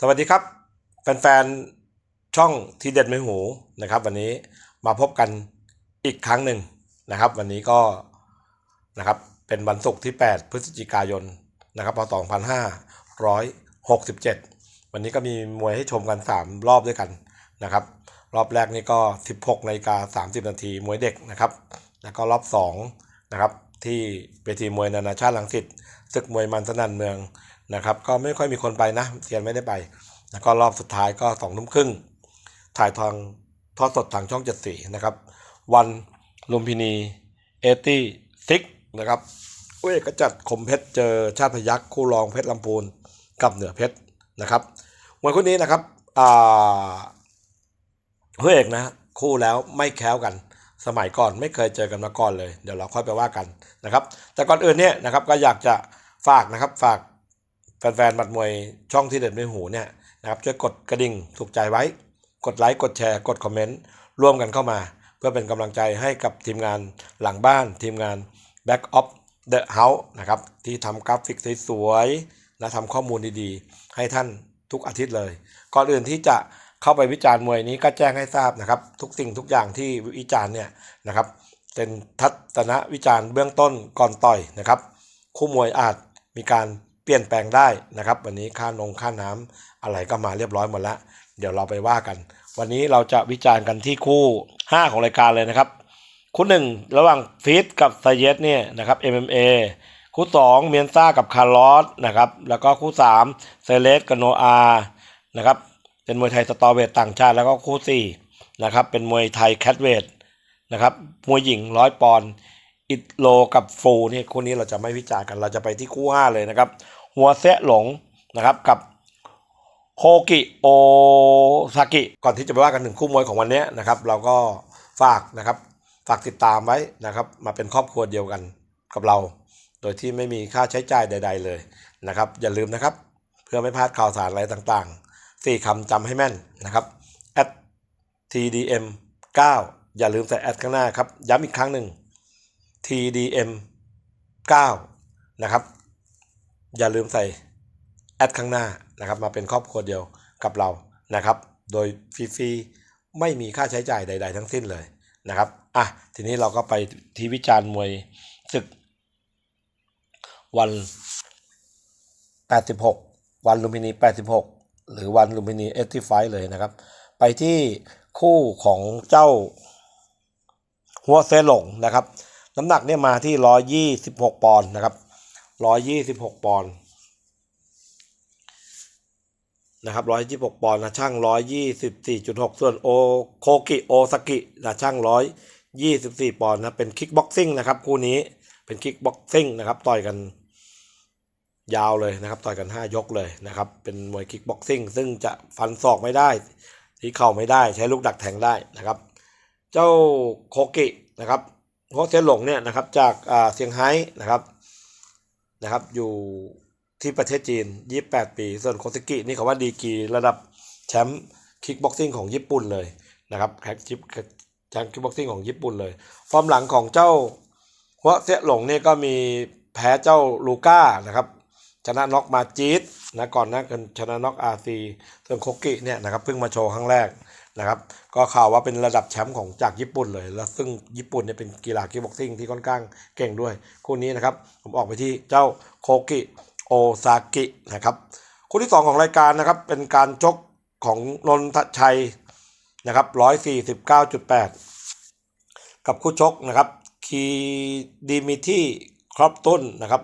สวัสดีครับ แฟนๆช่องทีเด็ดไม่หูนะครับ วันนี้มาพบกันอีกครั้งหนึ่งนะครับ วันนี้ก็นะครับเป็นวันศุกร์ที่ 8 พฤศจิกายนนะครับพศ2567 วันนี้ก็มีมวยให้ชมกัน 3 รอบด้วยกันนะครับ รอบแรกนี่ก็ 16นาฬิกา30 นาทีมวยเด็กนะครับ แล้วก็รอบ2นะครับ ที่เวทีมวยนานาชาติลังสิตศึกมวยมันสนั่นเมืองนะครับ ก็ไม่ค่อยมีคนไปนะเทียนไม่ได้ไป แล้วก็รอบสุดท้ายก็สองทุ่มครึ่งถ่ายทางทอดสดทางช่องเจ็ดสีนะครับ วันลุมพินีเอตี้ซิกนะครับเว้ยก็จัดคมเพชรเจอชาติพยักคู่รองเพชรลำพูนกับเหนือเพชรนะครับมวยคู่นี้นะครับอ่าเพื่อเอกนะคู่แล้วไม่แค้วกัน สมัยก่อนไม่เคยเจอกันมาก่อนเลย เดี๋ยวเราค่อยไปว่ากันนะครับ แต่ก่อนอื่นเนี่ยนะครับก็อยากจะฝากนะครับฝากแฟนๆหมัดมวยช่องที่เด็ดไม่หูเนี่ยนะครับช่วยกดกระดิ่งถูกใจไว้ กดไลค์กดแชร์กดคอมเมนต์ร่วมกันเข้ามา เพื่อเป็นกำลังใจให้กับทีมงานหลังบ้าน ทีมงาน Back of the House นะครับที่ทำกราฟิกสวยๆและทำข้อมูลดีๆ ให้ท่านทุกอาทิตย์เลย ก่อนอื่นที่จะ เข้าไปวิจารณ์มวยนี้ก็แจ้งให้ทราบนะครับ ทุกสิ่งทุกอย่างที่วิจารณ์เนี่ยนะครับเป็นทัศนวิจารณ์เบื้องต้นก่อนต่อยนะครับ คู่มวยอาจมีการเปลี่ยนแปลงได้นะครับ วันนี้ค่านงค่าน้ำอะไรก็มาเรียบร้อยหมดแล้วเดี๋ยวเราไปว่ากัน วันนี้เราจะวิจารณ์กันที่คู่ 5 ของรายการเลยนะครับ คู่หนึ่งระหว่างฟีดกับไซเยสเนี่ยนะครับ MMA คู่ 2 เมียนซ่ากับคาร์ลอสนะครับแล้วก็คู่ 3 เซเลสกับโนอานะครับ เป็นมวยไทยสตอเวทต่างชาติแล้วก็คู่4นะครับ เป็นมวยไทยแคทเวทนะครับ มวยหญิงร้อยปอนด์อิตโลกับฟูนี่คู่นี้เราจะไม่วิจารณ์กัน เราจะไปที่คู่5เลยนะครับ หัวเซะหลงนะครับกับโคกิโอซากิ ก่อนที่จะไปว่ากันถึงคู่มวยของวันนี้นะครับ เราก็ฝากนะครับ ฝากติดตามไว้นะครับ มาเป็นครอบครัวเดียวกันกับเรา โดยที่ไม่มีค่าใช้จ่ายใด ๆ เลยนะครับ อย่าลืมนะครับ เพื่อไม่พลาดข่าวสารอะไรต่างๆ สี่คำจำให้แม่นนะครับ at tdm 9อย่าลืมใส่แอดข้างหน้าครับ ย้ำอีกครั้งหนึ่ง tdm 9นะครับ อย่าลืมใส่แอดข้างหน้านะครับ มาเป็นครอบครัวเดียวกับเรานะครับ โดยฟรีๆไม่มีค่าใช้จ่ายใด ๆ ทั้งสิ้นเลยนะครับ อะ ทีนี้เราก็ไปที่วิจารณ์มวยศึก วัน 86 วันลุมพินี 86 หรือวันลุมพินีเอสติไฟเลยนะครับ ไปที่คู่ของเจ้าหัวเซหลงนะครับ น้ำหนักเนี่ยมาที่126ปอนด์นะครับ126ปอนด์นะครับร้อยยี่หกปอนด์นะช่างร้อยยี่สิบสี่จุดหกส่วนโอโคกิโอซากินะช่างร้อยยี่สิบสี่ปอนด์นะเป็นคิกบ็อกซิ่งนะครับ คู่นี้เป็นคิกบ็อกซิ่งนะครับต่อยกัน ยาวเลยนะครับต่อยกันห้ายกเลยนะครับเป็นมวยคิกบ็อกซิ่งซึ่งจะฟันศอกไม่ได้ที่เข่าไม่ได้ใช้ลูกดักแทงได้นะครับ เจ้าโคกินะครับโคเซหลงเนี่ยนะครับจากเซี่ยงไฮ้นะครับนะครับอยู่ที่ประเทศจีน 28 ปี ส่วนโคซิกินี่เขาว่าดีกีระดับแชมป์คิกบ็อกซิ่งของญี่ปุ่นเลยนะครับแคชิปแชมป์คิกบ็อกซิ่งของญี่ปุ่นเลย ฟอร์มหลังของเจ้าหัวเสียหลงเนี่ยก็มีแพ้เจ้าลูก้านะครับ ชนะน็อกมาจีดนะก่อนหนะกันชนะน็อกอาซีส่วนโคกิเนี่ยนะครับเพิ่งมาโชว์ครั้งแรกนะครับ ก็ข่าวว่าเป็นระดับแชมป์ของจากญี่ปุ่นเลย แล้วซึ่งญี่ปุ่นเนี่ยเป็นกีฬาคิกบ็อกซิ่งที่ค่อนข้างเก่งด้วย คู่นี้นะครับ ผมออกไปที่เจ้าโคกิโอซากินะครับคู่ที่ 2 ของรายการนะครับ เป็นการชกของนนทชัยนะครับ149.8กับคู่ชกนะครับ คีดีมิที่ครอบต้นนะครับ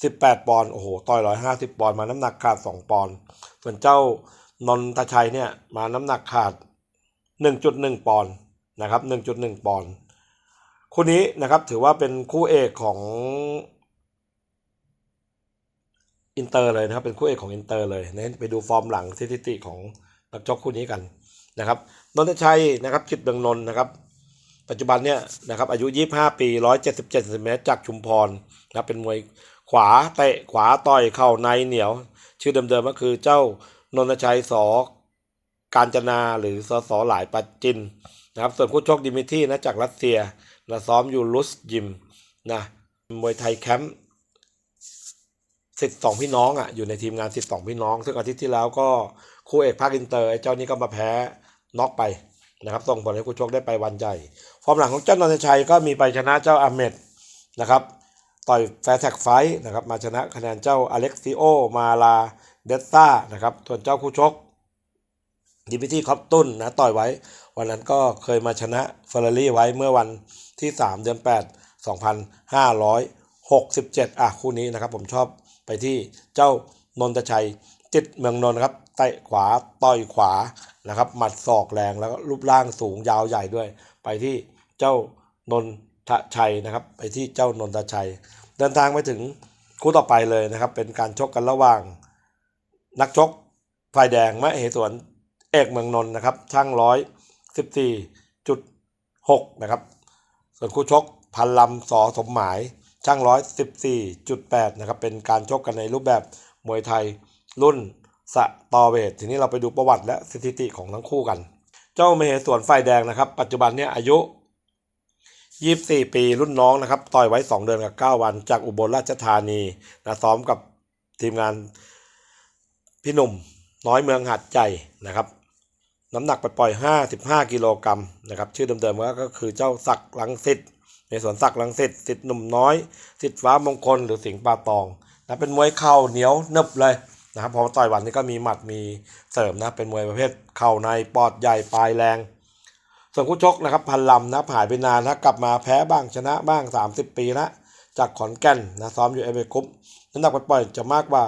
18 ปอนด์โอ้โหต่อย 150 ปอนด์มาน้ำหนักขาด 2 ปอนด์ส่วนเจ้านนทชัยเนี่ยมาน้ำหนักขาด 1.1 ปอนด์นะครับ 1.1 ปอนด์คู่นี้นะครับถือว่าเป็นคู่เอกของอินเตอร์เลยนะครับเป็นคู่เอกของอินเตอร์เลยนะไปดูฟอร์มหลังสถิติของนักชกคู่นี้กันนะครับนนทชัยนะครับจิตเบืองนนนะครับปัจจุบันเนี่ยนะครับอายุ 25 ปี 177เซนติเมตรจากชุมพรนะรเป็นมวย ขวาเตะขวาต่อยเข่าในเหนียว ชื่อเดิมๆก็คือเจ้านนทชัยสอการจนาหรือสสหลายปัจจินนะครับส่วนคู่ชกดิมิที่นะจากรัสเซียนะซ้อมอยู่ลุสยิมนะมวยไทยแคมป์สิทธิ์สองพี่น้องอะอยู่ในทีมงานสิทธิ์สองพี่น้อง ซึ่งอาทิตย์ที่แล้วก็คู่เอกภาคอินเตอร์ไอ้เจ้านี้ก็มาแพ้น็อกไปนะครับส่งผลให้คู่ชกได้ไปวันใหญ่ฟอร์มหลังของเจ้านนทชัยก็มีไปชนะเจ้าอาเมดนะครับ ต่อยแฟร์แท็กไฟท์นะครับมาชนะคะแนนเจ้าอเล็กซิโอมาลาเดสตานะครับส่วนเจ้าคู่ชกดิมิที่คอปตุนนะต่อยไว้ วันนั้นก็เคยมาชนะเฟอร์รารี่ไว้เมื่อวันที่ 3 เดือน 8 2567 อะ คู่นี้นะครับ ผมชอบไปที่เจ้านนทชัยจิตเมืองนนท์นะครับเตะขวาต่อยขวานะครับหมัดศอกแรงแล้วก็รูปร่างสูงยาวใหญ่ด้วย ไปที่เจ้านนทชัยนะครับ ไปที่เจ้านนทชัย เดินทางไปถึงคู่ต่อไปเลยนะครับ เป็นการชกกันระหว่าง นักชกฝ่ายแดงมะเหสวนเอกเมืองนนท์นะครับ ช่างร้อยสิบสี่จุดหกนะครับ ส่วนคู่ชกพันลำสอสมหมาย ช่างร้อยสิบสี่จุดแปดนะครับ เป็นการชกกันในรูปแบบมวยไทยรุ่นสะตอเวททีนี้เราไปดูประวัติและสถิติของทั้งคู่กัน เจ้ามเหสวนฝ่ายแดงนะครับ ปัจจุบันเนี่ยอายุ 24 ปีรุ่นน้องนะครับ ต่อยไว้ 2 เดือนกับ 9 วัน จากอุบลราชธานีนะซ้อมกับทีมงานพี่หนุ่ม น้อยเมืองหัดใหญ่นะครับ น้ำหนักไปปล่อย 55 กิโลกรัมนะครับ ชื่อเดิมๆก็คือเจ้าศักลังสิตในสวนศักลังสิตสิทธิ์หนุ่มน้อยสิทธิ์ฟ้ามงคลหรือสิงห์ปาตองนะเป็นมวยเข่าเหนียวนึบเลยนะครับพอต่อยวันนี้ก็มีหมัดมีเสริมนะเป็นมวยประเภทเข่าในปอดใหญ่ปลายแรง ส่วนคู่ชกนะครับพันลำนะผ่านไปนานนะกลับมาแพ้บ้างชนะบ้าง 30 ปีละจากขอนแก่นนะซ้อมอยู่เอเวกุ๊ปน้ำหนักปล่อยจะมากกว่า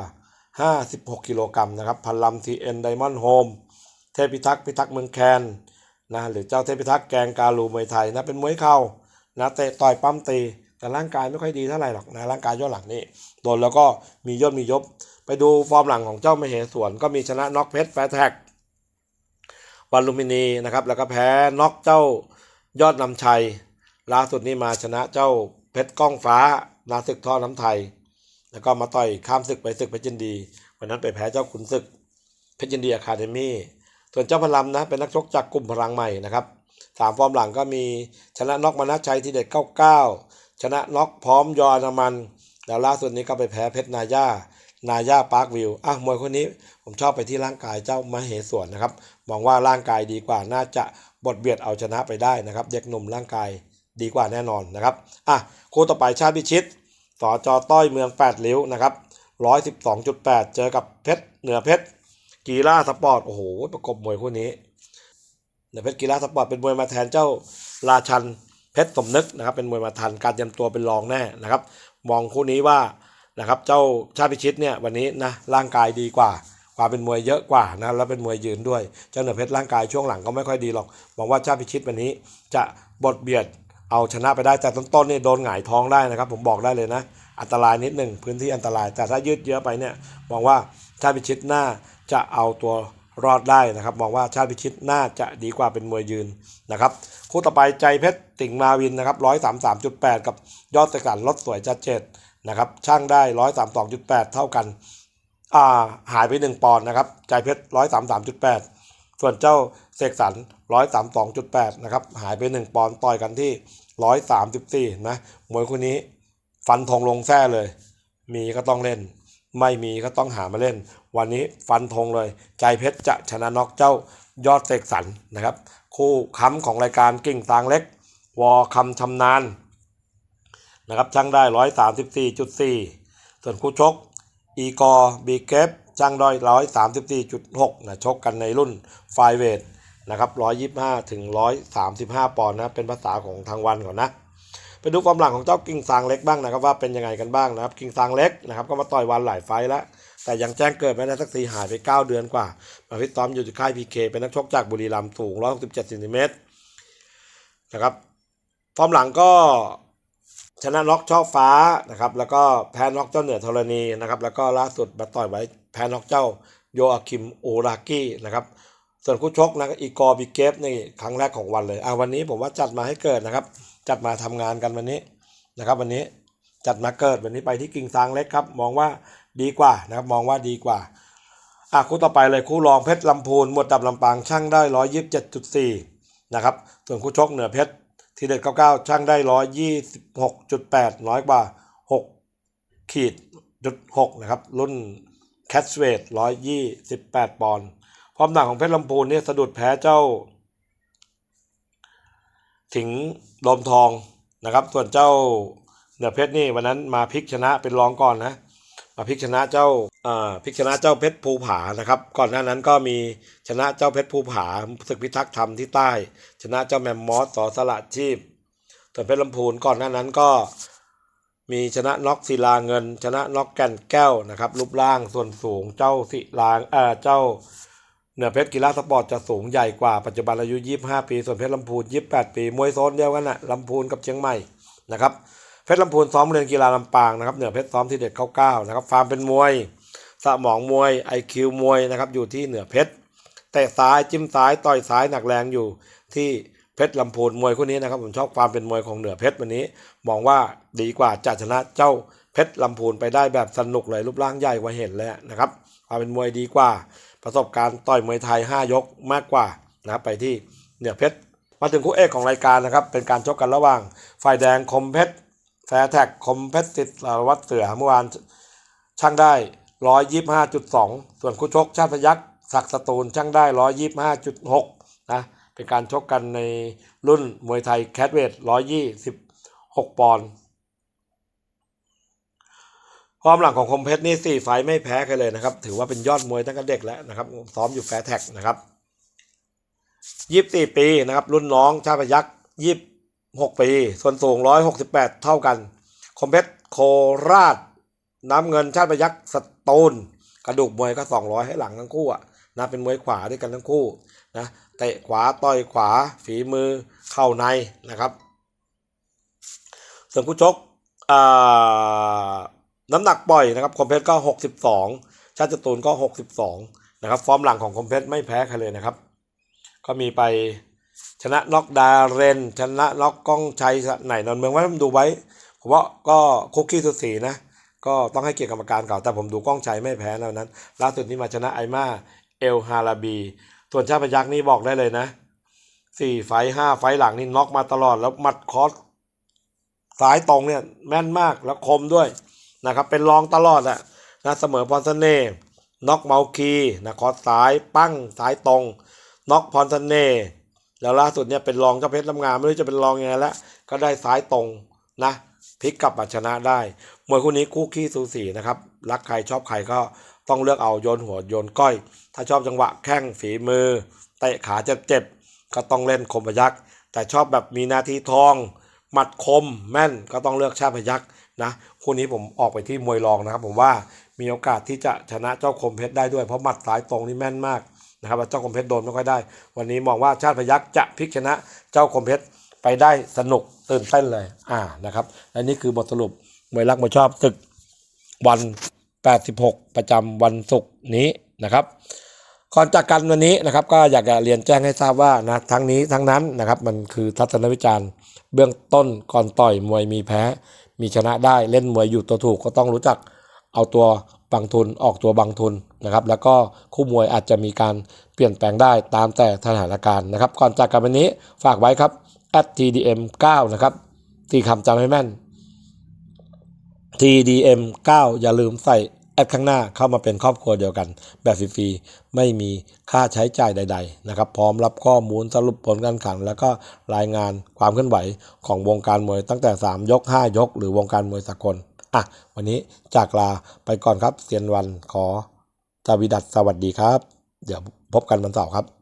56 กิโลกรัมนะครับพันลำทีเอ็นไดมอนด์โฮมเทพิทักษ์พิทักษ์เมืองแคนนะหรือเจ้าเทพิทักษ์แกงกาลูมวยไทยนะเป็นมวยเข่านะเตะต่อยปั้มตีแต่ร่างกายไม่ค่อยดีเท่าไหร่หรอกนะร่างกายย่อหลังนี่โดนแล้วก็มีย่นมียบ ไปดูฟอร์มหลังของเจ้ามเหสวนก็มีชนะน็อกเพชรแฟร์แท็ก วันลุมพินีนะครับ แล้วก็แพ้น็อกเจ้ายอดนำชัย ล่าสุดนี้มาชนะเจ้าเพชรก้องฟ้า นาศึกท่อน้ำไทย แล้วก็มาต่อยข้ามศึกไปศึกเพชรยินดี วันนั้นไปแพ้เจ้าขุนศึก เพชรยินดีอะคาเดมี่ส่วนเจ้าพลัมนะเป็นนักชกจากกลุ่มพลังใหม่นะครับสามฟอร์มหลังก็มีชนะน็อกมานะชัยที่เด็ด99ชนะน็อกพร้อมยอนามัน แล้วล่าสุดนี้ก็ไปแพ้เพชรนาย่า นาย่าปาร์ควิวอะมวยคนนี้ผมชอบไปที่ร่างกายเจ้ามาเหสวนนะครับ มองว่าร่างกายดีกว่าน่าจะบทเบียดเอาชนะไปได้นะครับ เด็กหนุ่มร่างกายดีกว่าแน่นอนนะครับอะคู่ต่อไปชาติพิชิตสจอต้อยเมือง8ริ้วนะครับ112.8เจอกับเพชรเหนือเพชรกีฬาสปอร์ตโอ้โหประกบมวยคู่นี้เหนือเพชรกีฬาสปอร์ตเป็นมวยมาแทนเจ้าราชันเพชรสมนึกนะครับเป็นมวยมาทันการเตรียมตัวเป็นรองแน่นะครับ มองคู่นี้ว่า นะครับเจ้าชาติพิชิตเนี่ยวันนี้นะร่างกายดีกว่าความเป็นมวยเยอะกว่านะแล้วเป็นมวยยืนด้วยเจ้าเหนือเพชรร่างกายช่วงหลังก็ไม่ค่อยดีหรอกหวังว่าชาติพิชิตวันนี้จะบทเบียดเอาชนะไปได้แต่ต้นๆนี่โดนหงายท้องได้นะครับ ผมบอกได้เลยนะ อันตรายนิดหนึ่งพื้นที่อันตราย แต่ถ้ายืดเยอะไปเนี่ยมองว่าชาติพิชิตน่าจะเอาตัวรอดได้นะครับมองว่าชาติพิชิตน่าจะดีกว่าเป็นมวยยืนนะครับคู่ต่อไปใจเพชรติ่งมาวินนะครับร้อยสามสามจุดแปดกับยอดสกัดรถสวยจัดเจ็ด นะครับช่างได้ร้อยสามสองจุดแปดเท่ากันอ่าหายไปหนึ่งปอนด์นะครับใจเพชรร้อยสามสามจุดแปดส่วนเจ้าเสกสรรร้อยสามสองจุดแปดนะครับหายไปหนึ่งปอนด์ต่อยกันที่ร้อยสามสิบสี่นะมวยคู่นี้ฟันธงลงแท้เลย มีก็ต้องเล่น ไม่มีก็ต้องหามาเล่น วันนี้ฟันธงเลย ใจเพชรจะชนะน็อกเจ้ายอดเสกสรรนะครับ คู่ค้ำของรายการกิ่งตางเล็ก วอคำชำนาญ นะครับช่างได้ร้อยสามสิบสี่จุดสี่ส่วนคู่ชกอีกอร์บีเกฟช่างได้ร้อยสามสิบสี่จุดหกนะชกกันในรุ่นไฟเวทนะครับร้อยยี่ห้าถึงร้อยสามสิบห้าปอนด์นะเป็นภาษาของทางวันก่อนนะไปดูความหลังของเจ้ากิ่งซางเล็กบ้างนะครับว่าเป็นยังไงกันบ้างนะครับกิ่งซางเล็กนะครับก็มาต่อยวันหลายไฟแล้วแต่ยังแจ้งเกิดไม่ได้สักทีหายไป 9 เดือนกว่ามาฟิตซ้อมอยู่ที่ค่ายพีเคเป็นนักชกจากบุรีรัมย์สูง 167เซนติเมตรนะครับฟอร์มหลังก็ ชนะน็อกช่อฟ้านะครับแล้วก็แพ้น็อกเจ้าเหนือธรณีนะครับแล้วก็ล่าสุดมาต่อยไว้แพ้น็อกเจ้าโยอาคิมโอรากินะครับส่วนคู่ชกนะอีกอร์บิเกฟนี่ครั้งแรกของวันเลยอะวันนี้ผมว่าจัดมาให้เกิดนะครับ จัดมาทำงานกันวันนี้นะครับ วันนี้จัดมาเกิดวันนี้ไปที่กิ่งซางเล็กครับ มองว่าดีกว่านะครับมองว่าดีกว่าอะคู่ต่อไปเลยคู่รองเพชรลำพูนหมวดดับลำปางช่างได้ร้อยยี่สิบเจ็ดจุดสี่นะครับส่วนคู่ชกเหนือเพชร ทีเด็ดเก้าเก้าช่างได้ร้อยยี่สิบหกจุดแปดน้อยกว่าหกขีด126นะครับ รุ่นแคทเวท128 ปอนด์ความหนักของเพชรลำพูนเนี่ยสะดุดแพ้เจ้าถิงลมทองนะครับ ส่วนเจ้าเหนือเพชรนี่วันนั้นมาพลิกชนะเป็นรองก่อนนะ พลิกชนะเจ้าอ่าพลิกชนะเจ้าเพชรภูผานะครับ ก่อนหน้านั้นก็มีชนะเจ้าเพชรภูผาศึกพิทักษ์ธรรมที่ใต้ ชนะเจ้าแมมมอสสอสละชีพส่วนเพชรลำพูนก่อนหน้านั้นก็มีชนะน็อกศิลาเงิน ชนะน็อกแก่นแก้วนะครับรูปร่างส่วนสูงเจ้าศิลาเอ่อเจ้าเหนือเพชรกีฬาสปอร์ตจะสูงใหญ่กว่าปัจจุบันอายุ 25 ปี ส่วนเพชรลำพูน 28 ปี มวยโซนเดียวกันนะลำพูนกับเชียงใหม่นะครับ ชรลำพูนซ้อมเรียนกีฬาลำปางนะครับเหนือเพชรซ้อมที่เด็ด99นะครับฟาร์มเป็นมวยสมองมวย IQ มวยนะครับอยู่ที่เหนือเพชรเตะซ้ายจิ้มซ้ายต่อยซ้ายหนักแรงอยู่ที่เพชรลำพูนมวยคู่นี้นะครับผมชอบความเป็นมวยของเหนือเพชรวันนี้ มองว่าดีกว่าจะชนะเจ้าเพชรลำพูนไปได้แบบสนุกเลยรูปร่างใหญ่กว่าเห็นเลยนะครับความเป็นมวยดีกว่า ประสบการณ์ต่อยมวยไทย 5 ยกมากกว่านะครับไปที่เหนือเพชรมาถึงคู่เอกของรายการนะครับเป็นการชกกันระหว่างฝ่ายแดงคมเพชร แฟร์แท็กคอมเพสติดสารวัตรเสือเมื่อวานช่างได้ร้อ125.2สองส่วนคู่ชกชาติพยักษ์ศักสตูลช่างได้ร้อยยี่ห้าจุดหกนะ เป็นการชกกันในรุ่นมวยไทยแคทเวทบหกปอนด์ความหลังของคมเพชรนี่สี่ไฟไม่แพ้ใครเลยนะครับ ถือว่าเป็นยอดมวยตั้งแต่เด็กแล้วนะครับ ซ้อมอยู่แฟร์แท็กนะครับยี่สิบสี่ปีนะครับ รุ่นน้องชาติพยักษ์ยี่สิบ 6 ปี ส่วนสูง 168 เท่ากันคอมเพชโคราช น้ำเงินชาติประยักษ์สตูลกระดูกมวยก็ 200 ให้หลังทั้งคู่อะนะเป็นมวยขวาด้วยกันทั้งคู่นะเตะขวาต่อยขวาฝีมือเข้าในนะครับส่วนคู่ชกน้ำหนักปล่อยนะครับคอมเพชรก็ 62 ชาติจตูนก็ 62 นะครับ ฟอร์มหลังของคอมเพชไม่แพ้ใครเลยนะครับ ก็มีไป ชนะน็อกดาเรน ชนะน็อกก้องชัยไหนนนเมืองว่าผมดูไว้ผมว่าก็คุกกี้สุดสีนะ ก็ต้องให้เกียรติกรรมการเก่าแต่ผมดูก้องชัยไม่แพ้นะวันนั้น ล่าสุดนี้มาชนะไอมาเอลฮาราบี ส่วนชาติพยักษ์นี่บอกได้เลยนะสี่ไฟห้าไฟหลังนี่น็อกมาตลอดแล้วหมัดคอสสายตรงเนี่ยแม่นมากแล้วคมด้วยนะครับเป็นรองตลอดอะนะเสมอพรเสน่น็อกเมาคีนะคอสายปั้งสายตรงน็อกพรเสน่ แล้วล่าสุดเนี่ยเป็นรองเจ้าเพชรลำงามไม่รู้จะเป็นรองยังไงแล้วก็ได้สายตรงนะพลิกกลับมาชนะได้มวยคู่นี้คู่ขี้สูสีนะครับรักใครชอบใครก็ต้องเลือกเอาโยนหัวโยนก้อย ถ้าชอบจังหวะแข้งฝีมือเตะขาเจ็บๆก็ต้องเล่นคมพยักษ์แต่ชอบแบบมีนาทีทองหมัดคมแม่นก็ต้องเลือกชาติพยักษ์นะคู่นี้ผมออกไปที่มวยรองนะครับ ผมว่ามีโอกาสที่จะชนะเจ้าคมเพชรได้ด้วยเพราะหมัดสายตรงนี่แม่นมาก นะครับเจ้าคมเพชรโดนไม่ค่อยได้ วันนี้มองว่าชาติพยักษ์จะพลิกชนะเจ้าคมเพชรไปได้สนุกตื่นเต้นเลย อ่านะครับและนี่คือบทสรุปมวยรักมวยชอบศึกวัน 86 ประจำวันศุกร์นี้นะครับก่อนจากกันวันนี้นะครับก็อยากจะเรียนแจ้งให้ทราบว่านะทั้งนี้ทั้งนั้นนะครับมันคือทัศนวิจารณ์ เบื้องต้นก่อนต่อยมวยมีแพ้ มีชนะได้เล่นมวยอยู่ตัวถูกก็ต้องรู้จักเอาตัว บังทุนออกตัวบังทุนนะครับ แล้วก็คู่มวยอาจจะมีการเปลี่ยนแปลงได้ตามแต่สถานการณ์นะครับ ก่อนจากกันวันนี้ฝากไว้ครับ @tdm 9นะครับตีคำจำให้แม่น TDM 9อย่าลืมใส่แอดข้างหน้าเข้ามาเป็นครอบครัวเดียวกัน แบบฟรีๆไม่มีค่าใช้จ่ายใด ๆ นะครับ พร้อมรับข้อมูลสรุปผลการแข่งขัน แล้วก็รายงานความเคลื่อนไหวของวงการมวยตั้งแต่ 3 ยก 5 ยก หรือวงการมวยสากล อะวันนี้จากลาไปก่อนครับเซียนวันขอสวีดัสสวัสดีครับ เดี๋ยวพบกันวันเสาร์ครับ